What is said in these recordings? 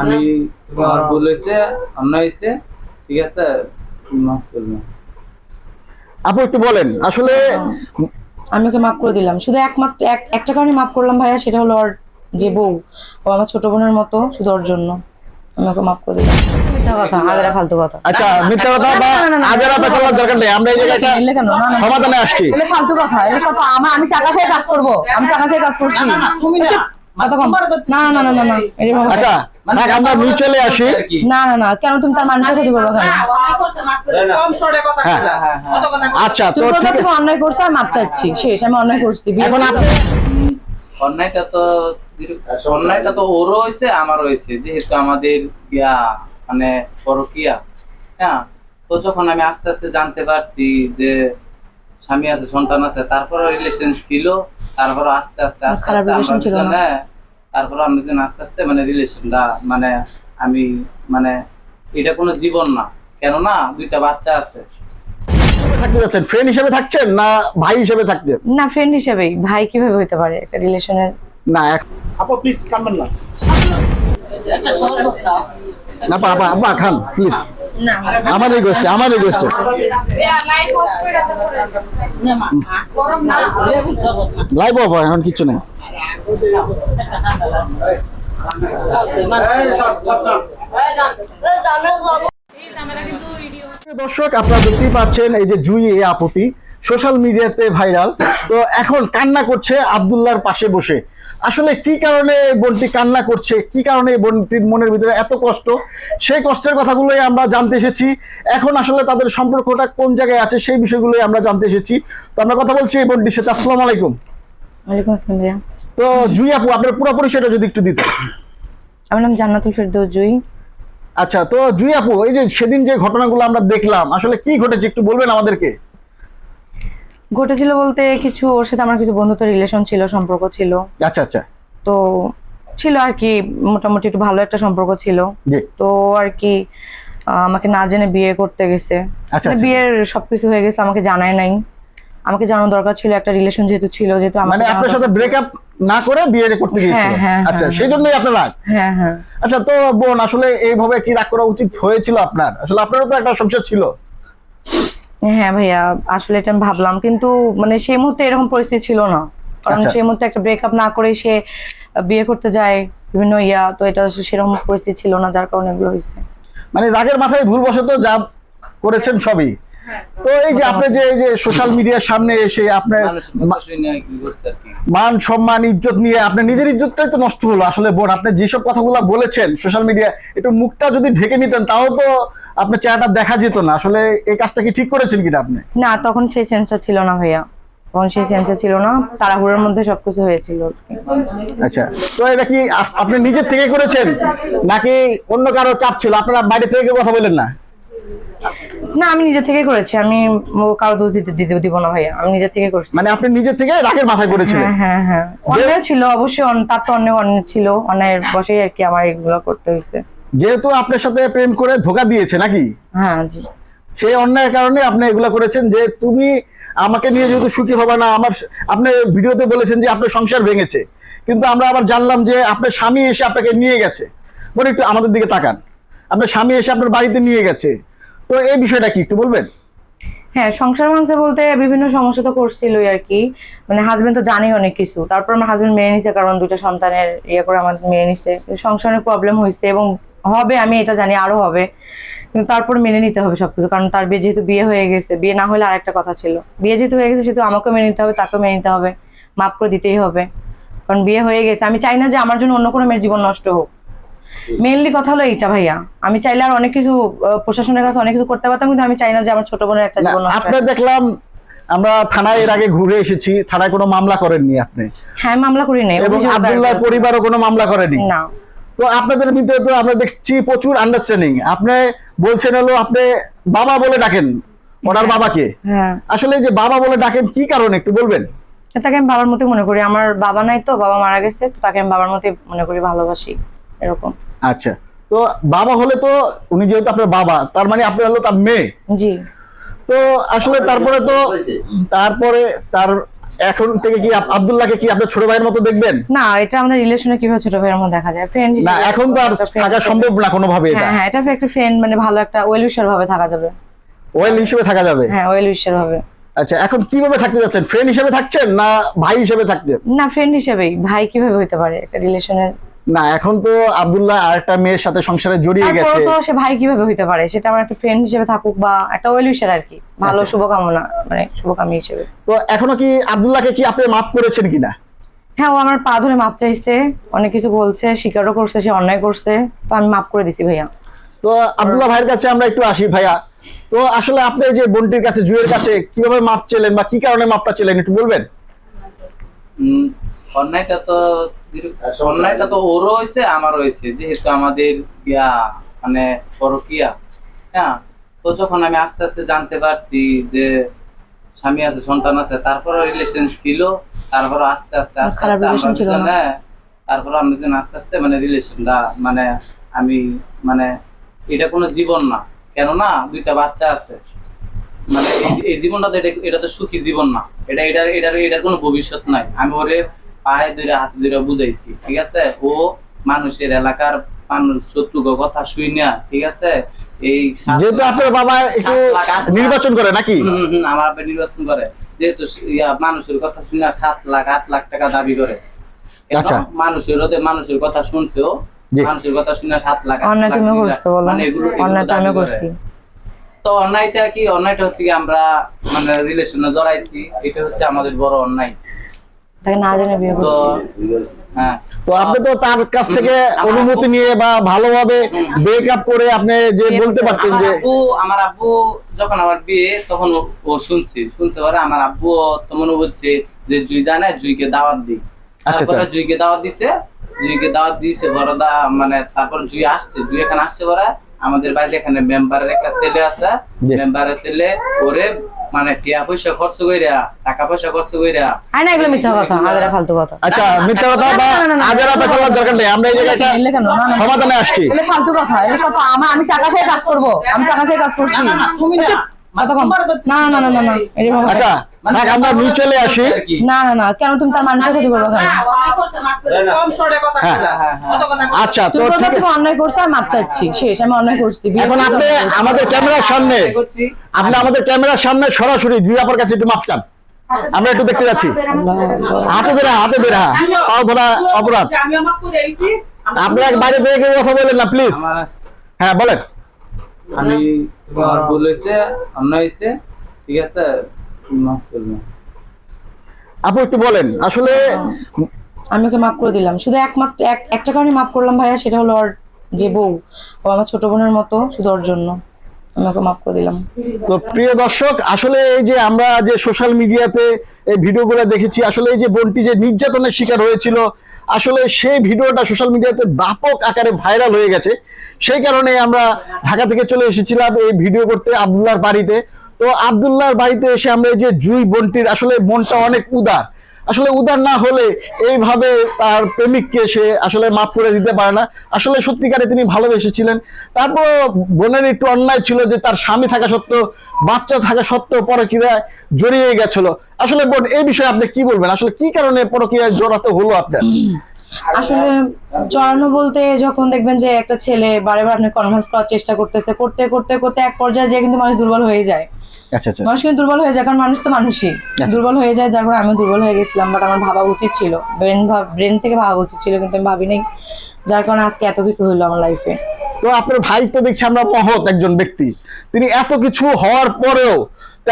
আমি আমার ভুল হয়েছে অন্যায় হয়েছে ঠিক আছে মাফ করবেন আপু একটু বলেন আসলে আমি ওকে মাফ করে দিলাম শুধু একমাত্র একটা কারণে মাফ করলাম ভাইয়া সেটা হলো ওর যে বউ ও আমার ছোট বোনের মতো শুধু ওর জন্য আমি ওকে মাফ করে দিলাম ফালতু কথা আচ্ছা মিথ্যা কথা বা না, না, না, না, আজারা না, দরকার নেই আমরা এই জায়গাটা এলে কেন? না, না। সমাধানে আসছি ফালতু কথা এগুলো সব আমার আমি টাকা খেয়ে কাজ করব আমি টাকা খেয়ে কাজ করছি তুমি না না না না না না আচ্ছা আমরা মিউচুয়ালি আসি। না না না কেন? তুমি তার মানুষের ক্ষতি করবে কেন? কম শর্টে কথা। বলা, আচ্ছা তো তুমি বলবে ঠিক তুমি অন্যায় করছ আমি মাপ চাচ্ছি। শেষ আমি অন্যায় করছি। এখন অন্যায়টা তো অন্যায়টা তো ওরও হয়েছে আমারও হয়েছে। যেহেতু আমাদের ইয়া মানে পরকিয়া হ্যাঁ? তো যখন আমি আস্তে আস্তে জানতে পারছি যে স্বামী আছে সন্তান আছে তারপরে রিলেশন ছিল তারপর আস্তে আস্তে আস্তে আস্তে আমরা তারপর আমরা দুজন আস্তে আস্তে মানে রিলেশনটা মানে আমি মানে এটা কোনো জীবন না। কেননা দুইটা বাচ্চা আছে। থাকতে যাচ্ছেন। ফ্রেন্ড হিসেবে থাকছেন না ভাই হিসেবে থাকছেন? না ফ্রেন্ড হিসেবেই। ভাই কীভাবে হতে পারে একটা রিলেশনের? না এক- আপু প্লিজ কানবেন না। আপা আপা আপা খান প্লিজ আমার লাইভ অফ এখন কিছু নেই। দর্শক, আপনারা দেখতেই পাচ্ছেন এই যে জুই এই আপুটি সোশ্যাল মিডিয়াতে ভাইরাল। তো এখন কান্না করছে আব্দুল্লাহর পাশে বসে। আসলে কি কারণে বোনটি কান্না করছে? কি কারণে বোনটির মনের ভিতরে এত কষ্ট? সেই কষ্টের কথাগুলোই আমরা জানতে এসেছি। এখন আসলে তাদের সম্পর্কটা কোন জায়গায় আছে সেই বিষয়গুলোই আমরা জানতে এসেছি। তো আমরা কথা বলছি এই বোনটির সাথে। আসসালামু আলাইকুম। ওয়ালাইকুম আসসালাম তো জুই আপু আপনার পুরোপুরি সেটা যদি একটু দিতেন। আমার নাম জান্নাতুল ফেরদৌস জুই। আচ্ছা তো জুই আপু এই যে সেদিন যে ঘটনাগুলো আমরা দেখলাম আসলে কি ঘটেছে একটু বলবেন আমাদেরকে? ঘটেছিল বলতে কিছু ওর সাথে আমার কিছু বন্ধুত্ব রিলেশন ছিল সম্পর্ক ছিল। আচ্ছা আচ্ছা। তো ছিল আর কি মোটামুটি একটু ভালো একটা সম্পর্ক ছিল। তো আর কি আমাকে না জেনে বিয়ে করতে গেছে। আচ্ছা, মানে আচ্ছা। বিয়ের সবকিছু হয়ে গেছে আমাকে জানায় নাই। আমাকে জানানো দরকার ছিল একটা রিলেশন যেহেতু ছিল যেহেতু আমাকে মানে আপনার সাথে। ব্রেকআপ না করে বিয়ে করতে গিয়েছিল হ্যাঁ, হ্যাঁ, আচ্ছা হ্যাঁ, সেই জন্যই আপনার রাগ? হ্যাঁ হ্যাঁ। আচ্ছা তো বোন আসলে এইভাবে কি রাগ করা উচিত হয়েছিল আপনার? আসলে আপনারও তো একটা সংসার ছিল। হ্যাঁ ভাইয়া আসলে এটা আমি ভাবলাম কিন্তু মানে সেই মুহূর্তে এরকম পরিস্থিতি ছিল না। কারণ আচ্ছা। সেই মুহূর্তে একটা ব্রেকআপ না করে সে বিয়ে করতে যায় বিভিন্ন ইয়া তো এটা সেরকম পরিস্থিতি ছিল না যার কারণে এগুলো হয়েছে। মানে রাগের মাথায় ভুলবশত যা করেছেন সবই। তো এই যে আপনি যে এই যে সোশ্যাল মিডিয়ার সামনে এসে আপনার মান সম্মান ইজ্জত নিয়ে আপনার নিজের ইজ্জতটাই তো নষ্ট হলো আসলে বোন। আপনি যেসব কথাগুলো বলেছেন সোশ্যাল মিডিয়া একটু মুখটা যদি ঢেকে নিতেন তাও তো আপনার চেহারাটা দেখা যেত না। আসলে এই কাজটা কি ঠিক করেছেন কিনা আপনি? না তখন সেই সেন্সটা ছিল না ভাইয়া। তখন সেই সেন্সটা ছিল না। তাড়াহুড়োর মধ্যে সবকিছু হয়েছিল। আচ্ছা। তো এটা কি আপনি নিজের থেকে করেছেন? নাকি অন্য কারও চাপ ছিল? আপনারা বাইরে থেকে কেউ কথা বলেন না? না আমি নিজে থেকে করেছি। আমি কারও দোষ দিতে দিতে দিব না ভাইয়া। আমি নিজে থেকে করছি। মানে আপনি নিজের থেকে রাগের মাথায় করেছিলেন? হ্যাঁ হ্যাঁ হ্যাঁ। অন্যায় ছিল অবশ্যই তার তো অনেক অন্যায় ছিল। অন্যায়ের বসেই আর কি আমার এগুলো করতে হয়েছে যেহেতু আপনার সাথে প্রেম করে ধোকা দিয়েছে নাকি? হ্যাঁ জি। সেই অন্যায়ের কারণে আপনি এগুলো করেছেন যে তুমি আমাকে নিয়ে যেহেতু সুখী হবে না আমার আপনি ভিডিওতে বলেছেন যে আপনার সংসার ভেঙেছে। কিন্তু আমরা আবার জানলাম যে আপনার স্বামী এসে আপনাকে নিয়ে গেছে। বলে একটু আমাদের দিকে তাকান। আপনার স্বামী এসে আপনার বাড়িতে নিয়ে গেছে। তো এই বিষয়টা কি একটু বলবেন? হ্যাঁ সংসার ভাঙছে বলতে বিভিন্ন সমস্যা তো করছিলই আর কি। মানে হাজবেন্ড তো জানি অনেক কিছু। তারপর আমার হাজবেন্ড মেনে নিছে, কারণ দুইটা সন্তানের ইয়ে করে আমার মেনে নিছে। সংসারের প্রবলেম হয়েছে এবং হবে, আমি এটা জানি, আরও হবে। কিন্তু তারপর মেনে নিতে হবে সবকিছু, কারণ তার বিয়ে যেহেতু বিয়ে হয়ে গেছে, বিয়ে না হলে আরেকটা কথা ছিল। বিয়ে যেহেতু হয়ে গেছে, সেহেতু আমাকেও মেনে নিতে হবে, তাকেও মেনে নিতে হবে। মাফ করে দিতেই হবে। কারণ বিয়ে হয়ে গেছে, আমি চাই না যে আমার জন্য অন্য কোনো মেয়ের জীবন নষ্ট হোক। মেইনলি কথা হলো এইটা ভাইয়া। আমি চাইলে আর অনেক কিছু প্রশাসনের কাছে অনেক কিছু করতে পারতাম কিন্তু আমি চাই না যে আমার ছোট বোনের একটা জীবন আপনার দেখলাম আমরা থানায় এর আগে ঘুরে এসেছি থানায় কোনো মামলা করেননি আপনি? হ্যাঁ মামলা করি নাই এবং আব্দুল্লাহর পরিবারও কোনো মামলা করেনি? না। তো আপনাদের ভিতরে তো আমরা দেখছি প্রচুর আন্ডারস্ট্যান্ডিং আপনি বলছেন হলো আপনি বাবা বলে ডাকেন ওনার বাবাকে। হ্যাঁ। আসলে যে বাবা বলে ডাকেন কি কারণে? একটু বলবেন? তাকে আমি বাবার মতোই মনে করি। আমার বাবা নাই তো বাবা মারা গেছে তো তাকে আমি বাবার মতোই মনে করি ভালোবাসি। এরকম। আচ্ছা তো বাবা হলে তো উনি যেহেতু আপনার বাবা তার মানে আপনি হলো তার মেয়ে। জি। তো আসলে তারপরে তো তারপরে তার এখন থেকে কি আব্দুল্লাহকে কি আপনার ছোট ভাইয়ের মতো দেখবেন? না এটা আমাদের রিলেশনে কীভাবে ছোট ভাইয়ের মধ্যে দেখা যায়? ফ্রেন্ড না এখন তো আর থাকা সম্ভব না কোনোভাবে এটা। হ্যাঁ হ্যাঁ এটা একটা ফ্রেন্ড মানে ভালো একটা ওয়েল উইশার ভাবে থাকা যাবে। ওয়েল হিসেবে থাকা যাবে? হ্যাঁ ওয়েল উইশার ভাবে। আচ্ছা এখন কীভাবে থাকতে যাচ্ছেন? ফ্রেন্ড হিসেবে থাকছেন না ভাই হিসেবে থাকছেন? না ফ্রেন্ড হিসেবেই। ভাই কীভাবে হইতে পারে? একটা রিলেশনের না এখন তো আব্দুল্লাহ আর একটা মেয়ের সাথে সংসারে জড়িয়ে গেছে। তারপরে তো সে ভাই কীভাবে হইতে পারে? সেটা আমার একটা ফ্রেন্ড হিসেবে থাকুক বা একটা ওয়েল উইশার আর কি। ভালো আচ্ছা। শুভকামনা মানে শুভকামী হিসেবে। তো এখনও কি আব্দুল্লাহকে কি আপনি মাফ করেছেন কিনা? হ্যাঁ ও আমার পা ধরে মাপ চাইছে। অনেক কিছু বলছে স্বীকারও করছে সে অন্যায় করছে। তো আমি মাপ করে দিছি ভাইয়া। তো আব্দুল্লাহ ভাইয়ের কাছে আমরা একটু আসি ভাইয়া। তো আসলে আপনি যে বোনটির কাছে জুয়ের কাছে কীভাবে মাপ চেলেন বা কি কারণে মাপটা চেলেন একটু বলবেন? অন্যায়টা তো অন্যায়টা তো ওরও হয়েছে আমারও হয়েছে যেহেতু আমাদের ইয়া মানে পরকিয়া হ্যাঁ? তো যখন আমি আস্তে আস্তে জানতে পারছি যে স্বামী আছে সন্তান আছে তারপরে রিলেশন ছিল তারপরে আস্তে আস্তে আস্তে আমরা তারপরে আস্তে আস্তে মানে রিলেশনটা মানে আমি মানে এটা কোনো জীবন না। কেননা দুইটা বাচ্চা আছে। মানে এই- এই জীবনটা তো এটা এটা তো সুখী জীবন না। এটা এটার এটার এটার কোনো ভবিষ্যৎ নাই। আমি ওরে পায়ে ধরে হাতে ধরে বুঝাইছি ঠিক আছে? ও মানুষের এলাকার মানুষ শত্রুগ কথা শুই না ঠিক আছে? এই যেহেতু আপনার বাবা একটু নির্বাচন করে নাকি? হুম, আমার আব্বা নির্বাচন করে। যেহেতু মানুষের কথা শুনে সাত লাখ আট লাখ টাকা দাবি করে। আচ্ছা। মানুষের ওদের মানুষের কথা শুনছেও জি। মানুষের কথা শুনে সাত লাখ মানে এগুলো অন্যায়। করছি তো অন্যায়টা কি? অন্যায়টা হচ্ছে কি আমরা মানে রিলেশনে জড়াইছি। এটা হচ্ছে আমাদের বড় অন্যায়। তাকে না জেনে বিয়ে করছি। হ্যাঁ। তো আপনি তো তার কাছ থেকে আমার অনুমতি নিয়ে বা ভালোভাবে ব্রেকআপ করে আপনি যে বলতে পারতেন যে আব্বু আমার আব্বু যখন আমার বিয়ে তখন ও- ও শুনছে। শুনতে পারে আমার আব্বু তো মনে হচ্ছে যে জুই জানে জুইকে দাওয়াত দিই আচ্ছা, তারপরে আচ্ছা। জুইকে দাওয়াত দিছে। জুইকে দাওয়াত দিয়েছে বড় দা মানে তারপর জুই আসছে। জুই এখানে আসছে পরে আমাদের বাড়িতে এখানে মেম্বারের একটা ছেলে আছে। মেম্বারের ছেলে ওরে মানে টিয়া পয়সা খরচ কইরা টাকা পয়সা খরচ কইরা আর না এগুলো মিথ্যা কথা হাজারা ফালতু কথা আচ্ছা মিথ্যা কথা বা আজারা না, পেছানোর দরকার নেই আমরা এই জায়গাটা। সমাধানে আসছি এগুলো ফালতু কথা এগুলো সব আমার আমি টাকা খেয়ে কাজ করব আমি টাকা খেয়ে কাজ করছি না, না, না, তুমি না। কথা। না না না না আচ্ছা মানে আমরা মিউচুয়ালি আসি না না না কেন তুমি তার মানুষের ক্ষতি করব কেন হ্যাঁ হ্যাঁ, হ্যাঁ। আচ্ছা তো ঠিক আছে অন্যায় করছ আমি মাপ চাচ্ছি শেষ আমি অন্যায় করছি এখন আপনি আমাদের ক্যামেরার সামনে আপনি আমাদের ক্যামেরার সামনে সরাসরি আপার কাছে একটু মাপ চান আমরা একটু দেখতে যাচ্ছি হাতে ধরা হাতে ধরা পাও ধরা অপরাধ আপনি এক বাইরে থেকে কেউ কথা বলেন না প্লিজ হ্যাঁ বলেন আমি ভুল হয়েছে অন্যায় হয়েছে ঠিক আছে আপু একটু বলেন আসলে আমি ওকে মাফ করে দিলাম। শুধু একমাত্র একটা কারণে মাফ করলাম ভাইয়া সেটা হলো ওর যে বউ। ও আমার ছোট বোনের মতো শুধু ওর জন্য। আমি ওকে মাফ করে দিলাম। তো প্রিয় দর্শক আসলে এই যে আমরা যে সোশ্যাল মিডিয়াতে এই ভিডিওগুলো দেখেছি আসলে এই যে বোনটি যে নির্যাতনের শিকার হয়েছিল আসলে সেই ভিডিওটা সোশ্যাল মিডিয়াতে ব্যাপক আকারে ভাইরাল হয়ে গেছে। সেই কারণে আমরা ঢাকা থেকে চলে এসেছিলাম এই ভিডিও করতে আবদুল্লাহর বাড়িতে। তো আবদুল্লাহর বাড়িতে এসে আমরা যে জুই বোনটির আসলে মনটা অনেক উদার। আসলে উদার না হলে এইভাবে তার প্রেমিককে সে আসলে মাফ করে দিতে পারে না। আসলে সত্যিকারে তিনি ভালোবেসেছিলেন। তারপর বোনের একটু অন্যায় ছিল যে তার স্বামী থাকা সত্ত্বেও, বাচ্চা থাকা সত্ত্বেও পরকীয়ায় জড়িয়ে গেছিল। আসলে বোন, এই বিষয়ে আপনি কি বলবেন? আসলে কি কারণে পরকীয়ায় জড়াতে হলো আপনার? আসলে জড়ানো বলতে যখন দেখবেন যে একটা ছেলে বারে বারে আপনি কনভিন্স করার চেষ্টা করতেছে, করতে করতে করতে এক পর্যায়ে যে কিন্তু মানুষ দুর্বল হয়ে যায়। আচ্ছা আচ্ছা। মানুষ কিন্তু দুর্বল হয়ে যায় কারণ মানুষ তো মানুষই। দুর্বল হয়ে যায় যার কারণে আমি দুর্বল হয়ে গেছিলাম বাট আমার ভাবা উচিত ছিল। ব্রেন ব্রেন থেকে ভাবা উচিত ছিল কিন্তু আমি ভাবি নাই যার কারণে আজকে এত কিছু হইল আমার লাইফে তো আপনার ভাই তো দেখছি আমরা মহৎ একজন ব্যক্তি। তিনি এত কিছু হওয়ার পরেও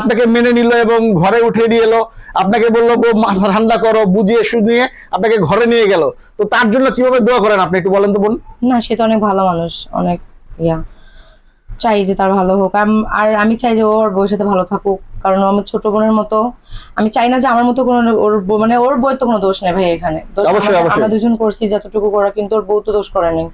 আপনাকে মেনে নিল এবং ঘরে উঠে নিয়ে এলো। আপনাকে বলল মাথা ঠান্ডা করো বুঝিয়ে শুনিয়ে আপনাকে ঘরে নিয়ে গেল। তো তার জন্য কীভাবে দোয়া করেন আপনি একটু বলেন তো বোন। না সে তো অনেক ভালো মানুষ অনেক ইয়া। চাই যে তার ভালো হোক। আর আমি চাই যে ওর বউয়ের সাথে ভালো থাকুক। কারণ আমার ছোট বোনের মতো। আমি চাই না যে আমার মতো কোনো ওর মানে ওর বউয়ের তো কোনো দোষ নেই ভাই এখানে। আমরা- দুজন করছি যতটুকু করা কিন্তু ওর বউ তো দোষ করেনি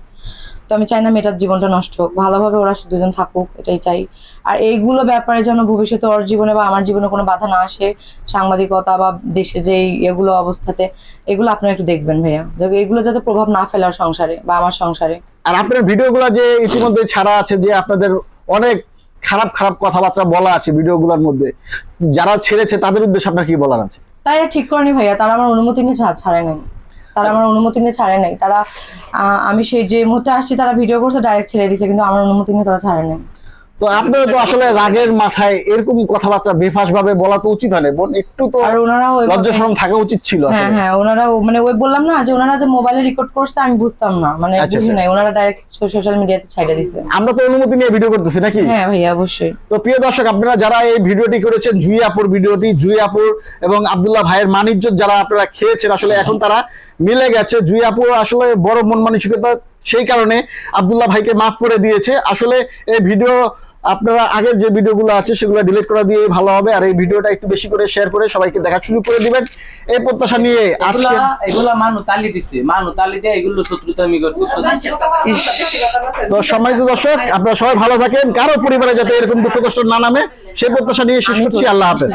তো আমি চাই না মেয়েটার জীবনটা নষ্ট হোক। ভালোভাবে ওরা দুজন থাকুক এটাই চাই। আর এইগুলো ব্যাপারে যেন ভবিষ্যতে ওর জীবনে বা আমার জীবনে কোনো বাধা না আসে সাংবাদিকতা বা দেশে যে এগুলো অবস্থাতে এগুলো আপনারা একটু দেখবেন ভাইয়া। এগুলো যাতে প্রভাব না ফেলার সংসারে বা আমার সংসারে। আর আপনার ভিডিওগুলো যে ইতিমধ্যে ছাড়া আছে, যে আপনাদের অনেক খারাপ খারাপ কথাবার্তা বলা আছে ভিডিওগুলোর মধ্যে, যারা ছেড়েছে তাদের উদ্দেশ্যে আপনার কি বলার আছে? তাই ঠিক করেনি ভাইয়া, তারা আমার অনুমতি নিয়ে ছাড়ে নাই। তারা আমার অনুমতি নিয়ে ছাড়ে নাই। তারা আমি সেই যে মুহূর্তে আসছি, তারা ভিডিও করছে ডাইরেক্ট ছেড়ে দিছে, কিন্তু আমার অনুমতি নিয়ে তারা ছাড়ে নাই। তো আপনারা তো আসলে রাগের মাথায় এরকম কথাবার্তা বেফাস ভাবে বলা তো উচিত হয় বোন একটু তো আর ওনারা লজ্জা শরম থাকা উচিত ছিল হ্যাঁ হ্যাঁ ওনারা মানে ওই বললাম না যে ওনারা যে মোবাইলে রেকর্ড করছে আমি বুঝতাম না মানে আচ্ছা, বুঝি আচ্ছা। নাই ওনারা ডাইরেক্ট সোশ্যাল মিডিয়াতে ছাইড়া দিছে। আমরা তো অনুমতি নিয়ে ভিডিও করতেছি নাকি? হ্যাঁ ভাইয়া অবশ্যই। তো প্রিয় দর্শক আপনারা যারা এই ভিডিওটি করেছেন জুই আপুর ভিডিওটি জুই আপুর এবং আব্দুল্লাহ ভাইয়ের মানিজ্য যারা আপনারা খেয়েছেন আসলে এখন তারা মিলে গেছে। জুই আপু আসলে বড় মন মানসিকতা সেই কারণে আব্দুল্লাহ ভাইকে মাফ করে দিয়েছে। আসলে এই ভিডিও আপনারা আগের যে ভিডিওগুলো আছে সেগুলো ডিলিট করে দিয়ে ভালো হবে। আর এই ভিডিওটা একটু বেশি করে শেয়ার করে সবাইকে দেখা শুরু করে দিবেন। এই প্রত্যাশা নিয়ে আজকে এগুলা মানু তালি দিছে। মানু তালি দিয়ে এগুলো শত্রুতা আমি করছি তো সম্মানিত দর্শক আপনারা সবাই ভালো থাকেন। কারও পরিবারে যাতে এরকম দুঃখ কষ্ট না নামে সেই প্রত্যাশা নিয়ে শেষ করছি। আল্লাহ হাফেজ।